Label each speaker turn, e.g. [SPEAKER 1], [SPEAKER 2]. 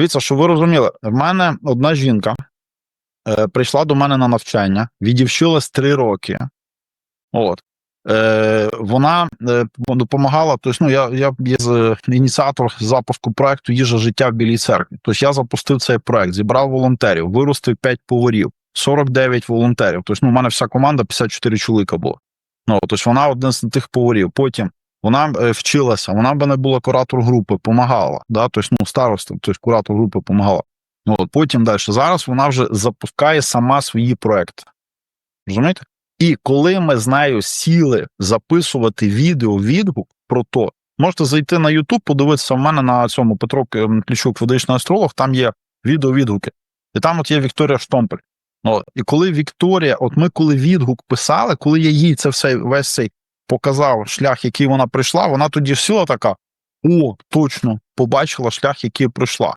[SPEAKER 1] Дивіться, що ви розуміли, в мене одна жінка е, прийшла до мене на навчання, відівчилась три роки. От. Е, вона е, допомагала. Тобто, ну, я, я є ініціатор запуску проекту Їжа життя в Білій церкві. Тобто я запустив цей проект, зібрав волонтерів, виростив 5 поварів, 49 волонтерів. Тобто, ну, у мене вся команда 54 чоловіка була. Ну, тобто вона один з тих поварів. Потім вона е, вчилася, вона б не була куратор групи, помагала. Да? Тобто, ну, староста, тобто куратор групи помагала. Ну, от, потім далі. Зараз вона вже запускає сама свої проекти. Розумієте? І коли ми з нею сіли записувати відео відгук про то, можете зайти на YouTube, подивитися в мене на цьому Петро Клічук, ведичний астролог, там є відео відгуки. І там от є Вікторія Штомпель. От. І коли Вікторія, от ми коли відгук писали, коли я їй це все весь цей показав шлях, який вона прийшла, вона тоді сіла така: о, точно, побачила шлях, який пройшла.